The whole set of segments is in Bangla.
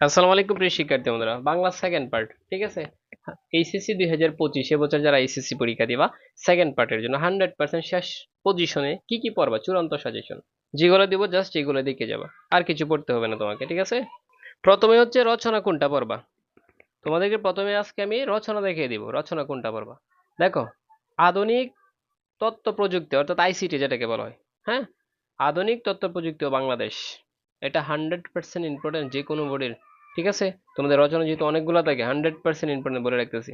আসসালামু আলাইকুম প্রিয় শিক্ষার্থী বন্ধুরা, বাংলা সেকেন্ড পার্ট ঠিক আছে? এইচএসসি দুই হাজার পঁচিশ এবছর যারা এইচএসসি পরীক্ষা দিবা সেকেন্ড পার্টের জন্য হান্ড্রেড পার্সেন্ট শেষ পজিশনে কি কি পড়বা, চূড়ান্ত সাজেশন যেগুলো দিব জাস্ট এগুলো দেখে যাবা। আর কিছু পড়তে হবে না তোমাকে, ঠিক আছে? প্রথমে হচ্ছে রচনা কোনটা পড়বা? তোমাদেরকে প্রথমে আজকে আমি রচনা দেখিয়ে দিব, রচনা কোনটা পড়বা। দেখো, আধুনিক তথ্য প্রযুক্তি অর্থাৎ আইসিটি যেটাকে বলা হয় হ্যাঁ? আধুনিক তথ্য প্রযুক্তি বাংলাদেশ। এটা হান্ড্রেড পার্সেন্ট ইম্পর্টেন্ট যে কোনো বোর্ডের ঠিক আছে? তোমাদের রচনা যেহেতু অনেকগুলো থাকে হান্ড্রেড পার্সেন্ট ইম্পর্টেন্ট বলে রাখতেছি।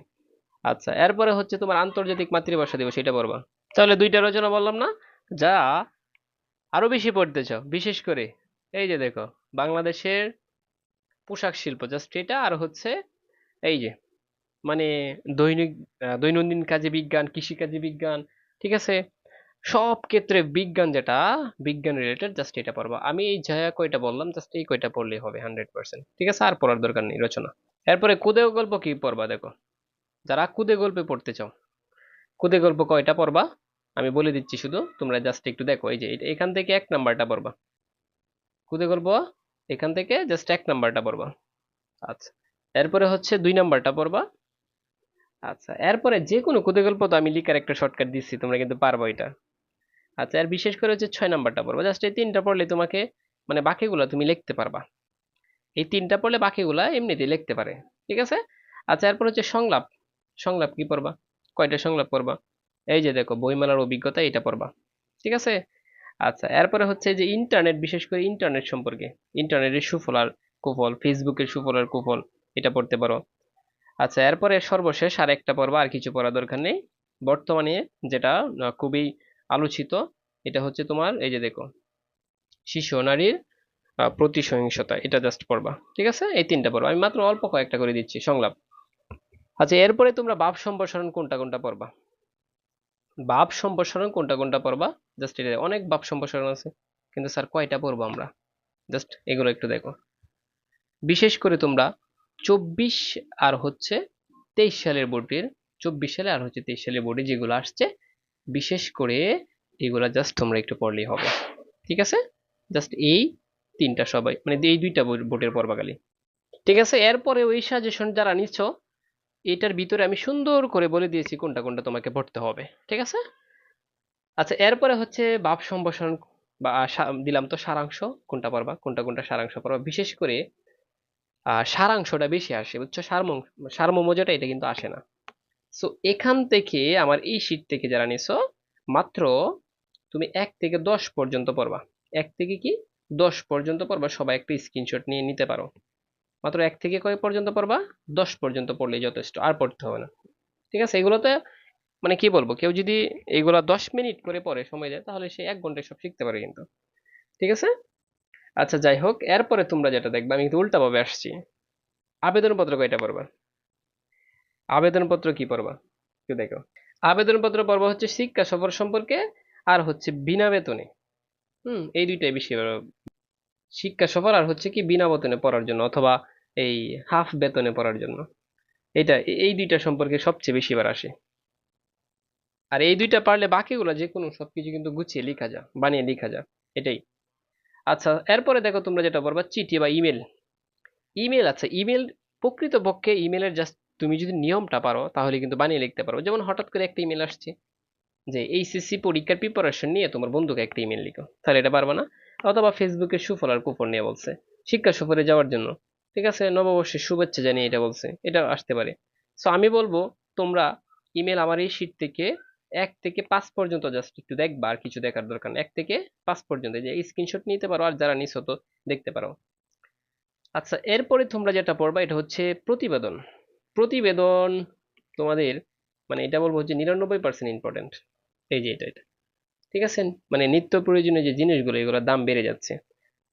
আচ্ছা এরপরে হচ্ছে তোমার আন্তর্জাতিক মাতৃভাষা দিবস, সেটা পড়বা। তাহলে দুইটা রচনা বললাম না, যা আরও বেশি পড়তে চাও, বিশেষ করে, এই যে দেখো, বাংলাদেশের পোশাক শিল্প জাস্ট এটা আর হচ্ছে, এই যে মানে দৈনিক দৈনন্দিন কাজে বিজ্ঞান, কৃষিকাজে বিজ্ঞান, ঠিক আছে? সব ক্ষেত্রে বিজ্ঞান যেটা, বিজ্ঞান রিলেটেড জাস্ট এটা পড়বা। আমি এই যা কয়টা বললাম জাস্ট এই কয়টা পড়লেই হবে হান্ড্রেড পার্সেন্ট ঠিক আছে? আর পড়ার দরকার নেই, রচনা। এরপরে কুদে গল্প কি পড়বা দেখো? যারা কুদে গল্পে পড়তে চাও, কুদে গল্প কয়টা পড়বা? আমি বলে দিচ্ছি শুধু, তোমরা জাস্ট একটু দেখো। এই যে এখান থেকে এক নাম্বারটা পড়বা। কুদে গল্প, এখান থেকে জাস্ট এক নাম্বারটা পড়বা। আচ্ছা এরপরে হচ্ছে দুই নাম্বারটা পড়বা। আচ্ছা এরপরে যে কোনো কুদে গল্প তো আমি লিখার একটা শর্টকাট দিচ্ছি, তোমরা কিন্তু পারব এটা আচ্ছা আর বিশেষ করে হচ্ছে ছয় নাম্বারটা পড়বা। জাস্ট এই তিনটা পড়লে তোমাকে মানে বাকিগুলো তুমি লিখতে পারবা। এই তিনটা পড়লে বাকিগুলা এমনিতেই লিখতে পারে, ঠিক আছে? আচ্ছা এরপর হচ্ছে সংলাপ। সংলাপ কি পড়বা? কয়টা সংলাপ পড়বা? এই যে দেখো, বইমেলার অভিজ্ঞতা এটা পড়বা, ঠিক আছে? আচ্ছা এরপরে হচ্ছে যে ইন্টারনেট, বিশেষ করে ইন্টারনেট সম্পর্কে। ইন্টারনেটের সুফল আর কুফল, ফেসবুকের সুফল আর কুফল, এটা পড়তে পারো। আচ্ছা এরপরে সর্বশেষ আর একটা পড়বা, আর কিছু পড়া দরকার নেই। বর্তমানে যেটা খুবই আলোচিত। এটা হচ্ছে তোমার, এই যে দেখো, শিশু নারীর প্রতি সহিংসতা এটা জাস্ট পড়বা, ঠিক আছে? এই তিনটা পড়বা। আমি মাত্র অল্প কয়েকটা করে দিচ্ছি, সংলাপ। আচ্ছা এরপরে তোমরা বাপ সম্প্রসারণ কোনটা কোনটা পড়বা? বাপ সম্প্রসারণ কোনটা কোনটা পড়বা? জাস্ট এটা, অনেক বাপ সম্প্রসারণ আছে, কিন্তু স্যার কয়টা পড়ব আমরা? জাস্ট এগুলো একটু দেখো। বিশেষ করে তোমরা চব্বিশ আর হচ্ছে তেইশ সালের বোর্ডের চব্বিশ সালে আর হচ্ছে তেইশ সালের বোর্ডে যেগুলো আসছে বিশেষ করে এগুলা জাস্ট তোমরা একটু পড়লেই হবে। ঠিক আছে? জাস্ট এই তিনটা সবাই মানে এই দুইটা বোর্ডের পড়বাকালী ঠিক আছে? এরপরে ওই সাজেশন যারা নিচ্ছ এটার ভিতরে আমি সুন্দর করে বলে দিয়েছি কোনটা কোনটা তোমাকে পড়তে হবে। ঠিক আছে? আচ্ছা এরপরে হচ্ছে ভাব সম্ভাষণ বা দিলাম তো সারাংশ, কোনটা পড়বা, কোনটা কোনটা সারাংশ পড়বা। বিশেষ করে সারাংশটা বেশি আসে, বুঝছ? সারমম সারমর্ম যেটা এটা কিন্তু আসে না। সো এখান থেকে আমার এই শীট থেকে যারা নিছো, মাত্র তুমি এক থেকে দশ পর্যন্ত পড়বা। এক থেকে কি? দশ পর্যন্ত পড়বা, সবাই একটা স্ক্রিনশট নিয়ে নিতে পারো। মাত্র এক থেকে কয় পর্যন্ত পড়বা? দশ পর্যন্ত পড়লেই যথেষ্ট, আর পড়তে হবে না। ঠিক আছে? এগুলোতে মানে কি বলব, কেউ যদি এগুলা দশ মিনিট করে পড়ে, সময় দেয়, তাহলে সে এক ঘন্টায় সব শিখতে পারে কিন্তু। ঠিক আছে? আচ্ছা যাই হোক, এরপরে তোমরা যেটা দেখবে, আমি কিন্তু উল্টাভাবে আসছি। আবেদনপত্র কয়টা পড়বা? আবেদনপত্র কি পড়বা? একটু দেখো। আবেদনপত্র পর্ব হচ্ছে শিক্ষা সফর সম্পর্কে আর হচ্ছে বিনা বেতনে। হুম, এই দুইটাই বেশি শিক্ষা সফর আর হচ্ছে কি বিনা বেতনে পড়ার জন্য অথবা এই হাফ বেতনে পড়ার জন্য। এটা এই দুইটা সম্পর্কে সবচেয়ে বেশি বার আসে। আর এই দুইটা পারলে বাকিগুলো যে কোনো সবকিছু কিন্তু গুছিয়ে লেখা যা, বানিয়ে লেখা যা, এটাই। আচ্ছা এরপরে দেখো তোমরা যেটা পড়বা, চিঠি বা ইমেল। ইমেল আচ্ছা ইমেল প্রকৃতপক্ষে ইমেলের জাস্ট তুমি যদি নিয়মটা পারো, তাহলে কিন্তু বানিয়ে লিখতে পারো। যেমন হঠাৎ করে একটা ইমেল আসছে যে, এইচএসসি পরীক্ষার প্রিপারেশন নিয়ে তোমার বন্ধুকে একটা ইমেল লিখো। তাহলে এটা পারবে না? অথবা ফেসবুকে সুফল আর কুফল নিয়ে বলছে, শিক্ষা সফরে যাওয়ার জন্য। ঠিক আছে? নববর্ষের শুভেচ্ছা জানিয়ে এটা বলছে। এটা আসতে পারে। সো আমি বলব, তোমরা ইমেল আমার এই শীট থেকে এক থেকে পাঁচ পর্যন্ত জাস্ট একটু দেখবা, আর কিছু দেখার দরকার এক থেকে পাঁচ পর্যন্ত যে স্ক্রিনশট নিতে পারো আর যারা নিছো তো দেখতে পারো। আচ্ছা এরপরে তোমরা যেটা পড়বা, এটা হচ্ছে প্রতিবেদন। প্রতিবেদন তোমাদের মানে এটা বলব হচ্ছে নিরানব্বই পার্সেন্ট ইম্পর্টেন্ট এই যে এটা এটা। ঠিক আছে? মানে নিত্য প্রয়োজনীয় যে জিনিসগুলো, এগুলোর দাম বেড়ে যাচ্ছে।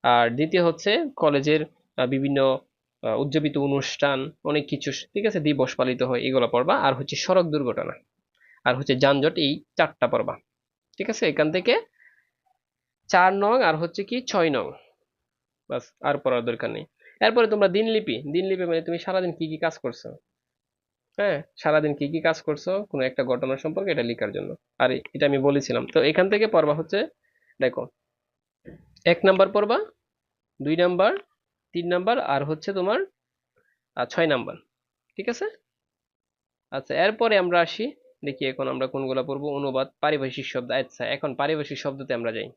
আর দ্বিতীয় হচ্ছে কলেজের বিভিন্ন উদযাপিত অনুষ্ঠান, অনেক কিছু, ঠিক আছে? দিবস পালিত হয়, এগুলো পড়বা আর হচ্ছে সড়ক দুর্ঘটনা। আর হচ্ছে যানজট, এই চারটা পড়বা ঠিক আছে? এখান থেকে চার নং আর হচ্ছে কি ছয় নং। বাস, আর পড়ার দরকার নেই। এরপরে তোমরা দিনলিপি। দিনলিপি মানে তুমি সারাদিন কি কি কাজ করছ? হ্যাঁ সারাদিন কি কি কাজ করছ, কোনো একটা ঘটনা সম্পর্কে এটা লেখার জন্য। আর এটা আমি বলেছিলাম। তো এখান থেকে পড়বা হচ্ছে, দেখো, এক নাম্বার পড়বা, দুই নাম্বার, তিন নাম্বার, আর হচ্ছে তোমার ছয় নাম্বার। ঠিক আছে? আচ্ছা এরপরে আমরা আসি, দেখি এখন আমরা কোনগুলা পড়ব। অনুবাদ, পারিভাষিক শব্দ আচ্ছা এখন পারিভাষিক শব্দতে আমরা যাই।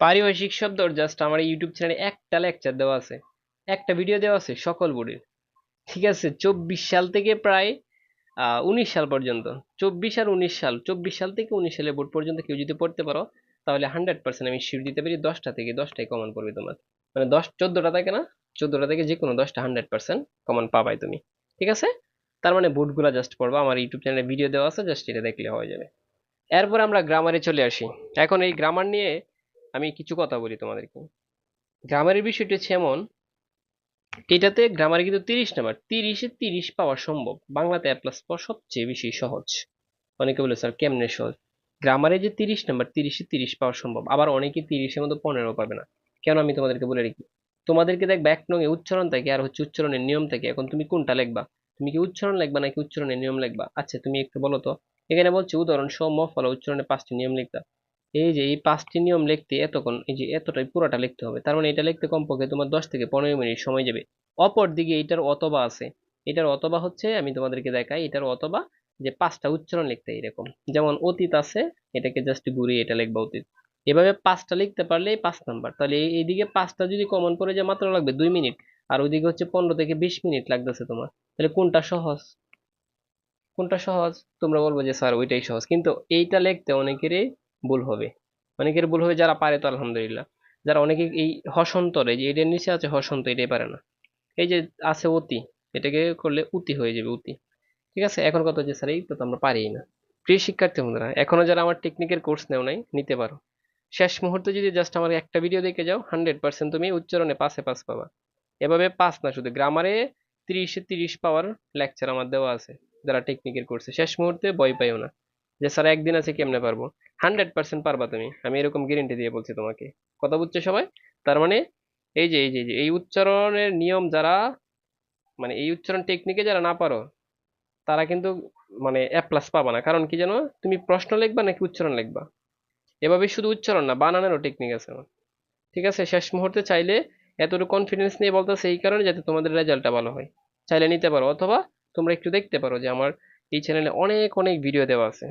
পারিভাষিক শব্দ জাস্ট আমার ইউটিউব চ্যানেলে একটা লেকচার দেওয়া আছে। একটা ভিডিও দেওয়া আছে সকল বোর্ডের। ঠিক আছে, চব্বিশ সাল থেকে প্রায় উনিশ সাল পর্যন্ত। চব্বিশ আর উনিশ সাল, চব্বিশ সাল থেকে উনিশ সালের বোর্ড পর্যন্ত কেউ যদি পড়তে পারো, তাহলে হান্ড্রেড পার্সেন্ট আমি শিট দিতে পারি দশটা থেকে দশটাই কমন পড়বে তোমার। মানে দশ, চোদ্দটা থাকে না, চোদ্দটা থেকে যে কোনো দশটা হান্ড্রেড পার্সেন্ট কমন পাবাই তুমি। ঠিক আছে? তার মানে বোর্ডগুলো জাস্ট পড়বা, আমার ইউটিউব চ্যানেলে ভিডিও দেওয়া আছে জাস্ট এটা দেখলে হয়ে যাবে। এরপর আমরা গ্রামারে চলে আসি। এখন এই গ্রামার নিয়ে আমি কিছু কথা বলি তোমাদেরকে। গ্রামারের বিষয়টি হচ্ছে এমন এটাতে গ্রামারে কিন্তু তিরিশ নাম্বার, তিরিশে তিরিশ পাওয়া সম্ভব। বাংলাতে এ প্লাস পাওয়া সবচেয়ে বেশি সহজ। অনেকে বলে, স্যার, কেমনে সহজ? গ্রামারে যে তিরিশ নাম্বার, তিরিশে তিরিশ পাওয়া সম্ভব। আবার অনেকে তিরিশের মধ্যে পনেরো পাবে না। কেন আমি তোমাদেরকে বলে রাখি? তোমাদেরকে দেখবে, এক নঙ্গে উচ্চারণ থাকে আর হচ্ছে উচ্চারণের নিয়ম থাকে। এখন তুমি কোনটা লিখবা? তুমি কি উচ্চারণ লিখবা নাকি উচ্চারণের নিয়ম লিখবা? আচ্ছা তুমি একটু বলো তো। এখানে বলছে, উদাহরণ সম, ফল, উচ্চারণের পাঁচটি নিয়ম লিখতা এই যে, এই পাঁচটি নিয়ম লিখতে এতক্ষণ, এই যে এতটাই পুরোটা লিখতে হবে। তার মানে এটা লিখতে কমপক্ষে তোমার দশ থেকে পনেরো মিনিট সময় যাবে। অপর দিকে এটার অথবা আছে। এটার অথবা হচ্ছে, আমি তোমাদেরকে দেখাই, এটার অথবা যে পাঁচটা উচ্চারণ লিখতে এরকম। যেমন অতীত আছে, এটাকে জাস্ট ঘুরিয়ে এটা লিখবা অতীত। এভাবে পাঁচটা লিখতে পারলে পাঁচ নাম্বার। তাহলে এই- এইদিকে পাঁচটা যদি কমন পড়ে যায়, মাত্র লাগবে দুই মিনিট। আর ওইদিকে হচ্ছে পনেরো থেকে বিশ মিনিট লাগতেছে তোমার। তাহলে কোনটা সহজ? কোনটা সহজ? তোমরা বলব যে, স্যার, ওইটাই সহজ। কিন্তু এইটা লিখতে অনেকেরই ভুল হবে। অনেকের ভুল হবে, যারা পারে তো আলহামদুলিল্লাহ। যারা অনেকে এই হসন্তরে যে এটার নিচে আছে হসন্ত, এটাই পারে না। এই যে আছে অতি, এটাকে করলে উতি হয়ে যাবে, উতি। ঠিক আছে? এখন কথা হচ্ছে, স্যার, এই তো আমরা পারি না। প্রিয় শিক্ষার্থী বন্ধুরা, এখনও যারা আমার টেকনিকের কোর্স নেও নাই, নিতে পারো। শেষ মুহূর্তে যদি জাস্ট আমার একটা ভিডিও দেখে যাও হান্ড্রেড পার্সেন্ট তুমি উচ্চারণে পাশে পাস পাবা। এভাবে পাস না, শুধু গ্রামারে তিরিশে, তিরিশ পাওয়ার লেকচার আমার দেওয়া আছে, যারা টেকনিকের কোর্সে শেষ মুহূর্তে ভয় পাইও না। যে, স্যার, একদিন আছে, কেমনে পারব? হান্ড্রেড পার্সেন্ট পারবা তুমি। আমি এরকম গ্যারেন্টি দিয়ে বলছি তোমাকে। কথা বুঝছ সবাই? তার মানে এই যে এই যে, এই উচ্চারণের নিয়ম যারা মানে এই উচ্চারণ টেকনিকে যারা না পারো, তারা কিন্তু মানে এ প্লাস পাবা না। কারণ কি জানো? তুমি প্রশ্ন লিখবা নাকি উচ্চারণ লিখবা? এভাবে শুধু উচ্চারণ না, বানানেরও টেকনিক আছে আমার। ঠিক আছে? শেষ মুহূর্তে চাইলে এতটুকু কনফিডেন্স নিয়ে বলতেছে এই কারণে যাতে তোমাদের রেজাল্টটা ভালো হয়। চাইলে নিতে পারো, অথবা তোমরা একটু দেখতে পারো যে, আমার এই চ্যানেলে অনেক অনেক ভিডিও দেওয়া আছে।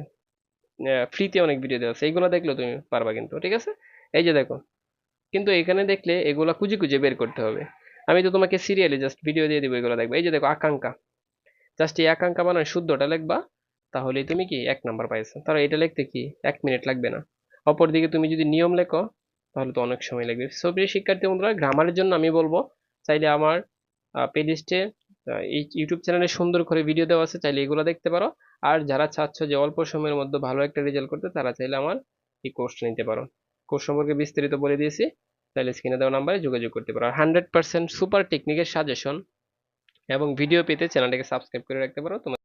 ফ্রিতে অনেক ভিডিও দেওয়া আছে। এইগুলো দেখলেও তুমি পারবা কিন্তু, ঠিক আছে? এই যে দেখো, কিন্তু এখানে দেখলে এগুলা খুঁজে খুঁজে বের করতে হবে। আমি তো তোমাকে সিরিয়ালি জাস্ট ভিডিও দিয়ে দিব, এগুলো দেখবে। এই যে দেখো, আকাঙ্ক্ষা। জাস্ট এই আকাঙ্ক্ষা বানায় শুদ্ধটা লিখবা, তাহলেই তুমি কি এক নাম্বার পাইছো। তাহলে এটা লিখতে কি এক মিনিট লাগবে না। অপরদিকে তুমি যদি নিয়ম লেখো, তাহলে তো অনেক সময় লাগবে। সো প্রিয় শিক্ষার্থী বন্ধুরা গ্রামারের জন্য আমি বলব, চাইলে আমার প্লেলিস্টে ইউটিউব চ্যানেলে সুন্দর করে ভিডিও দেওয়া আছে, চাইলে এগুলো দেখতে পারো। আর যারা চাচ্ছ যে অল্প সময়ের মধ্যে ভালো একটা রেজাল্ট করতে, তারা চাইলে আমার এই কোর্সটা নিতে পারো। কোর্স সম্পর্কে বিস্তারিত বলে দিয়েছি, তাহলে স্ক্রিনে দেওয়া নাম্বারে যোগাযোগ করতে পারো। হান্ড্রেড পার্সেন্ট সুপার টেকনিকের সাজেশন এবং ভিডিও পেতে চ্যানেলটাকে সাবস্ক্রাইব করে রাখতে পারো। তোমার